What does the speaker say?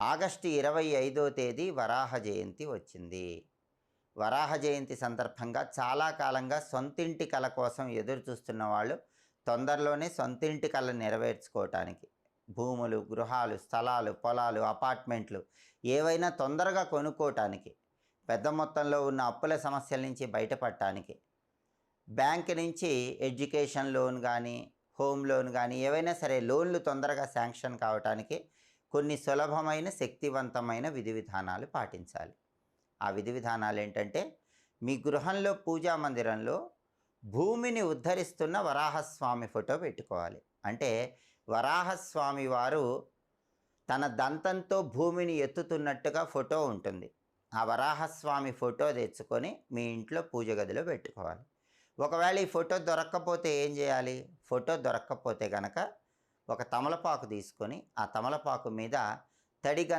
August ఇరవై ఐదో తేదీ వరాహ జయంతి వచ్చింది. వరాహ జయంతి సందర్భంగా చాలా కాలంగా సొంతింటి కళ కోసం ఎదురు చూస్తున్న వాళ్ళు తొందరలోనే సొంతింటి కళ నెరవేర్చుకోవటానికి భూములు గృహాలు స్థలాలు పొలాలు అపార్ట్మెంట్లు ఏవైనా తొందరగా కొనుక్కోవటానికి పెద్ద మొత్తంలో ఉన్న అప్పుల సమస్యల నుంచి బయటపడటానికి బ్యాంక్ నుంచి ఎడ్యుకేషన్ లోన్ కానీ హోమ్ లోన్ కానీ ఏవైనా సరే లోన్లు తొందరగా శాంక్షన్ కావటానికి కొన్ని సులభమైన శక్తివంతమైన విధి విధానాలు పాటించాలి. ఆ విధి విధానాలు ఏంటంటే మీ గృహంలో పూజా మందిరంలో భూమిని ఉద్ధరిస్తున్న వరాహస్వామి ఫోటో పెట్టుకోవాలి. అంటే వరాహస్వామి వారు తన దంతంతో భూమిని ఎత్తుతున్నట్టుగా ఫోటో ఉంటుంది. ఆ వరాహస్వామి ఫోటో తెచ్చుకొని మీ ఇంట్లో పూజ గదిలో పెట్టుకోవాలి. ఒకవేళ ఈ ఫోటో దొరక్కపోతే ఏం చేయాలి? ఫోటో దొరక్కపోతే కనుక ఒక తమలపాకు తీసుకొని ఆ తమలపాకు మీద తడిగా